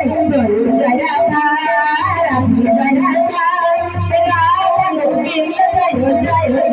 జయ జయ జయ